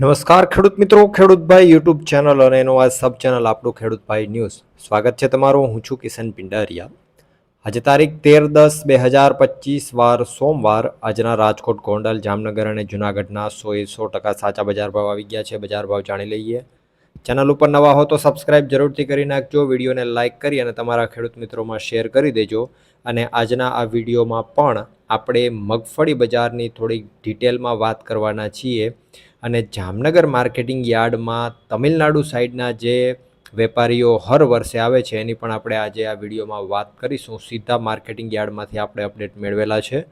નમસ્કાર ખેડૂત મિત્રો ખેડૂતભાઈ યુટ્યુબ ચેનલ અને એનો આ સબ ચેનલ આપણું ખેડૂતભાઈ ન્યૂઝ સ્વાગત છે તમારું, હું છું કિશન પિંડારિયા. આજે તારીખ તેર દસ બે હજાર પચીસ, વાર સોમવાર, આજના રાજકોટ, ગોંડલ, જામનગર અને જૂનાગઢના એ સો ટકા સાચા બજાર ભાવ આવી ગયા છે. બજાર ભાવ જાણી લઈએ. ચેનલ ઉપર નવા હો તો સબસ્ક્રાઇબ જરૂરથી કરી નાખજો. વિડીયોને લાઇક કરી અને તમારા ખેડૂત મિત્રોમાં શેર કરી દેજો. અને આજના આ વિડીયોમાં પણ આપણે મગફળી બજારની થોડીક ડિટેલમાં વાત કરવાના છીએ. અને જામનગર માર્કેટિંગ યાર્ડમાં તમિલનાડુ સાઈડના જે વેપારીઓ હર વર્ષે આવે છે, એની પણ આપણે આજે આ વિડીયોમાં વાત કરીશું. સીધા માર્કેટિંગ યાર્ડમાંથી આપણે અપડેટ મેળવેલા છે.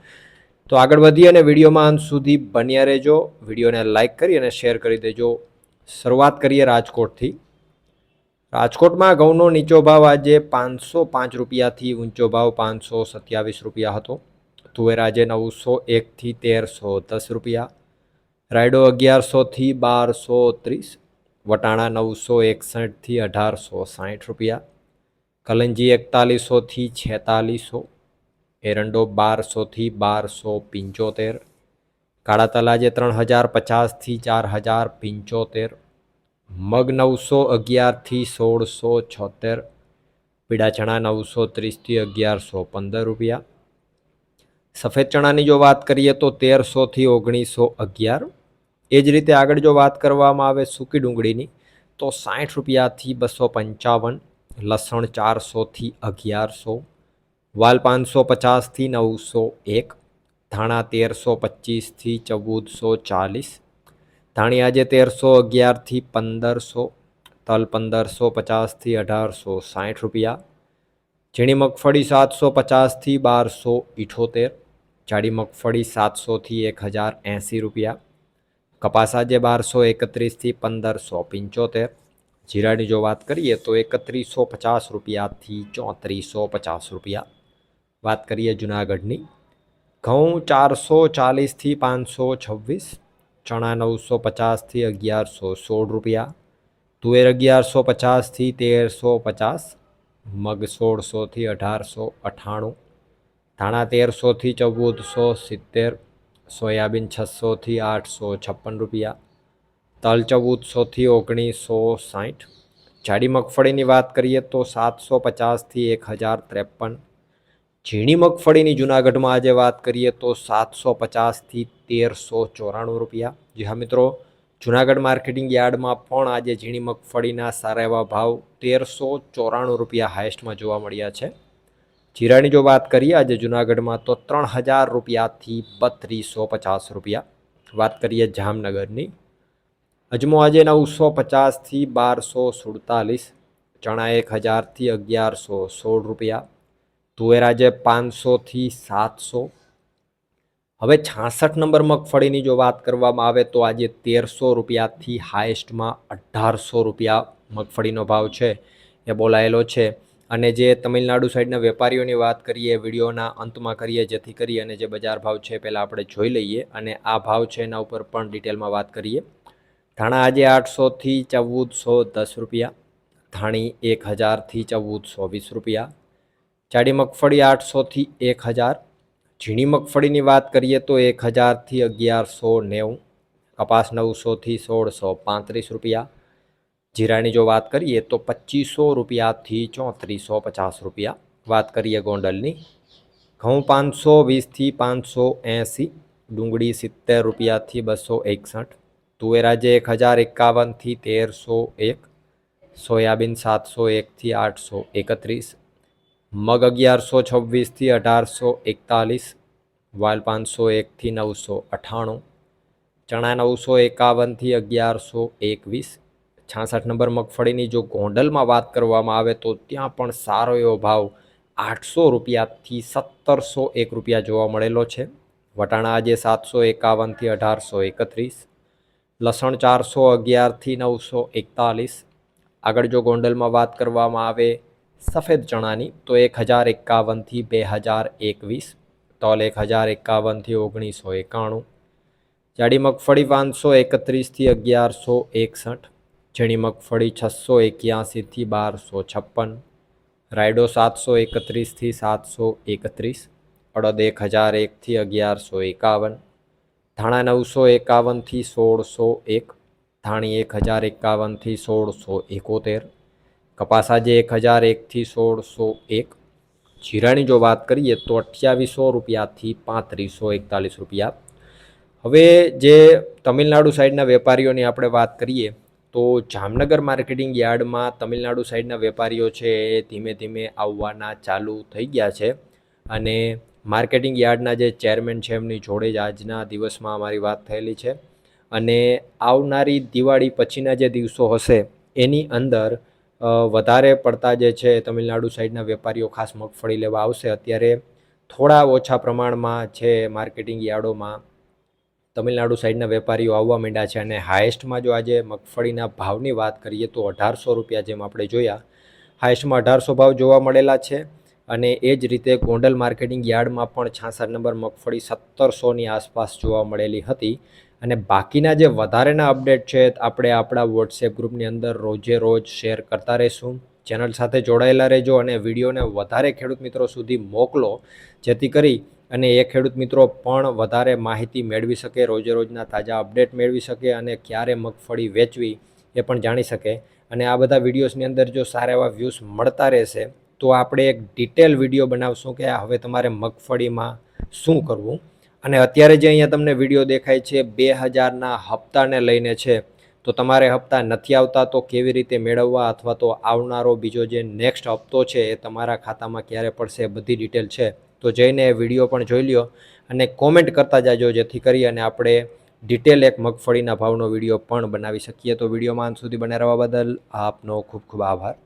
તો આગળ વધી અને વિડીયોમાં અંત સુધી બન્યા રહેજો. વિડીયોને લાઇક કરી અને શેર કરી દેજો. શરૂઆત કરીએ રાજકોટથી. રાજકોટમાં ઘઉંનો નીચો ભાવ આજે પાંચસો પાંચ રૂપિયાથી ઊંચો ભાવ પાંચસો સત્યાવીસ રૂપિયા હતો. તુવેર આજે નવસો એકથી તેરસો દસ રૂપિયા. રાયડો અગિયારસોથી બારસો ત્રીસ, વટાણા નવસો એકસઠથી અઢારસો સાઠ રૂપિયા, કલંજી એકતાલીસોથી છેતાલીસો, એરંડો બારસોથી બારસો પંચોતેર, કાળા તલાજે ત્રણ હજાર પચાસથી ચાર હજાર પંચોતેર, મગ નવસો અગિયારથી સોળસો છોતેર, પીળા ચણા નવસો ત્રીસથી અગિયારસો પંદર રૂપિયા. સફેદ ચણાની જો વાત કરીએ તો તેરસોથી ઓગણીસો અગિયાર એ જ રીતે આગળ જો વાત કરવામાં આવે સૂકી ડુંગળીની, તો સાઠ રૂપિયાથી બસો પંચાવન, લસણ ચારસોથી અગિયારસો, વાલ પાંચસો પચાસથી નવસો એક, ધાણા તેરસો પચીસથી ચૌદસો ચાલીસ, ધાણી આજે તેરસો અગિયારથી પંદરસો, તલ પંદરસો પચાસથી અઢારસો સાઠ રૂપિયા, ઝીણી મગફળી સાતસો પચાસથી બારસો ઇઠોતેર, જાડી મગફળી સાતસોથી એક હજાર એંસી રૂપિયા કપાસ આજે બારસો એકત્રીસથી પંદરસો પંચોતેર. જીરાની જો વાત કરીએ તો એકત્રીસો પચાસ રૂપિયાથી ચોત્રીસો પચાસ રૂપિયા. વાત કરીએ જુનાગઢની. ઘઉં ચારસો ચાલીસથી પાંચસો છવ્વીસ. ચણા નવસો પચાસથી અગિયારસો સોળ રૂપિયા. તુવેર અગિયારસો પચાસથી તેરસો પચાસ. મગ સોળસોથી અઢારસો અઠ્ઠાણું ધાણા તેરસોથી ચૌદસો સિત્તેર. સોયાબીન છસોથી આઠસો છપ્પન રૂપિયા, તલ ચૌદસોથી ઓગણીસો સાઠ. જાડી મગફળીની વાત કરીએ તો સાતસો પચાસથી એક હજાર ત્રેપન. ઝીણી મગફળીની જુનાગઢમાં આજે વાત કરીએ તો સાતસો પચાસથી તેરસો ચોરાણું રૂપિયા. જી હા મિત્રો, જુનાગઢ માર્કેટિંગ યાર્ડમાં પણ આજે ઝીણી મગફળીના સારા એવા ભાવ તેરસો ચોરાણું રૂપિયા હાઈએસ્ટમાં જોવા મળ્યા છે. જીરાની જો વાત કરીએ, આજે જુનાગઢમાં તો ત્રણ હજાર રૂપિયાથી બત્રીસો પચાસ રૂપિયા. વાત કરીએ જામનગરની. અજમો આજે નવસો પચાસથી બારસો સુડતાલીસ, ચણા એક હજારથી અગિયારસો સોળ રૂપિયા, તુવેર આજે પાંચસોથી સાતસો. હવે છાસઠ નંબર મગફળીની જો વાત કરવામાં આવે તો આજે તેરસો રૂપિયાથી હાઈએસ્ટમાં અઢારસો રૂપિયા મગફળીનો ભાવ છે. એ બોલાયેલો છે. અને જે તમિલનાડુ સાઈડના વેપારીઓની વાત કરીએ, વિડીયોના અંતમાં કરીએ, જેથી કરી અને જે બજાર ભાવ છે પહેલાં આપણે જોઈ લઈએ અને આ ભાવ છે એના ઉપર પણ ડિટેલમાં વાત કરીએ. ધાણા આજે આઠસોથી ચૌદસો દસ રૂપિયા, ધાણી એક હજારથી ચૌદસો વીસ રૂપિયા, જાડી મગફળી આઠસોથી એક હજાર, ઝીણી મગફળીની વાત કરીએ તો એક હજારથી અગિયારસો નેવું, કપાસ નવસોથી સોળસો પાંત્રીસ રૂપિયા જીરાની જો વાત કરીએ તો પચીસો રૂપિયાથી ચોત્રીસો પચાસ રૂપિયા વાત કરીએ ગોંડલની. ઘઉં પાંચસો વીસથી પાંચસો એંસી, ડુંગળી સિત્તેર રૂપિયાથી બસો એકસઠ તુવેરાજે એક હજાર એકાવનથી તેરસો એક, સોયાબીન સાતસો એકથી આઠસો એકત્રીસ, મગ અગિયારસો છવ્વીસથી અઢારસો એકતાલીસ, વાલ પાંચસો એકથી નવસો અઠ્ઠાણું ચણા નવસો એકાવનથી અગિયારસો એકવીસ છાસઠ નંબર મગફળીની જો ગોંડલમાં વાત કરવામાં આવે તો ત્યાં પણ સારો એવો ભાવ આઠસો રૂપિયાથી સત્તરસો એક રૂપિયા જોવા મળેલો છે. વટાણા આજે સાતસો એકાવનથી અઢારસો એકત્રીસ, લસણ ચારસો અગિયારથી નવસો એકતાલીસ. આગળ જો ગોંડલમાં વાત કરવામાં આવે સફેદ ચણાની તો એક હજાર એકાવનથી બે હજાર એકવીસ, તલ એક હજાર એકાવનથી ઓગણીસો એકાણું. જાડી મગફળી પાંચસો એકત્રીસથી અગિયારસો એકસઠ ઝીણી મગફળી છસો એક્યાસીથી બારસો છપ્પન, રાયડો સાતસો એકત્રીસથી સાતસો એકત્રીસ, અડદ એક હજાર એકથી અગિયારસો એકાવન, ધાણા નવસો એકાવનથી સોળસો એક, ધાણી એક હજાર એકાવનથી સોળસો એકોતેર, કપાસ આજે એક હજાર એકથી સોળસો એક, જીરાની જો વાત કરીએ તો અઠ્યાવીસો રૂપિયાથી પાંત્રીસો એકતાલીસ રૂપિયા. હવે જે તમિલનાડુ સાઈડના વેપારીઓની આપણે વાત કરીએ તો જામનગર માર્કેટિંગ યાર્ડમાં તમિલનાડુ સાઈડના વેપારીઓ છે એ ધીમે ધીમે આવવાના ચાલુ થઈ ગયા છે. અને માર્કેટિંગ યાર્ડના જે ચેરમેન છે એમની જોડે જ આજના દિવસમાં અમારી વાત થયેલી છે. અને આવનારી દિવાળી પછીના જે દિવસો હશે એની અંદર વધારે પડતા જે છે તમિલનાડુ સાઈડના વેપારીઓ ખાસ મગફળી લેવા આવશે. અત્યારે થોડા ઓછા પ્રમાણમાં છે માર્કેટિંગ યાર્ડોમાં તમિલનાડુ સાઈડના વેપારીઓ આવવા માંડ્યા છે અને હાઇસ્ટમાં જો આજે મગફળીના ભાવની વાત કરીએ તો અઢારસો રૂપિયા જેમ આપણે જોયા હાયેસ્ટમાં અઢારસો ભાવ જોવા મળેલા છે અને એ જ રીતે ગોંડલ માર્કેટિંગ યાર્ડમાં પણ છાસઠ નંબર મગફળી સત્તરસોની આસપાસ જોવા મળેલી હતી. અને બાકીના જે વધારેના અપડેટ છે, આપણે આપણા વોટ્સએપ ગ્રુપની અંદર રોજે રોજ શેર કરતા રહીશું. ચેનલ સાથે જોડાયેલા રહેજો અને વિડીયોને વધારે ખેડૂત મિત્રો સુધી મોકલો, જેથી કરી અને એ ખેડૂત મિત્રો પણ વધારે માહિતી મેળવી શકે, રોજે રોજના તાજા અપડેટ મેળવી શકે અને ક્યારે મગફળી વેચવી એ પણ જાણી શકે. અને આ બધા વિડીયોઝની અંદર જો સારા એવા વ્યૂઝ મળતા રહેશે, તો આપણે એક ડિટેલ વીડિયો બનાવશું કે હવે તમારે મગફળીમાં શું કરવું. અને અત્યારે જે અહીંયા તમને વીડિયો દેખાય છે, બે હજારના હપ્તાને લઈને છે. તો તમારે હપ્તા નથી આવતા તો કેવી રીતે મેળવવા અથવા તો આવનારો બીજો જે નેક્સ્ટ હપ્તો છે એ તમારા ખાતામાં ક્યારે પડશે બધી ડિટેલ છે. તો જઈને એ વીડિયો પણ જોઈ લ્યો અને કોમેન્ટ કરતા જાજો જેથી કરી અને આપણે ડિટેલ એક મગફળીના ભાવનો વીડિયો પણ બનાવી શકીએ. તો વિડીયોમાં અંત સુધી બને રહેવા બદલ આપનો ખૂબ ખૂબ આભાર.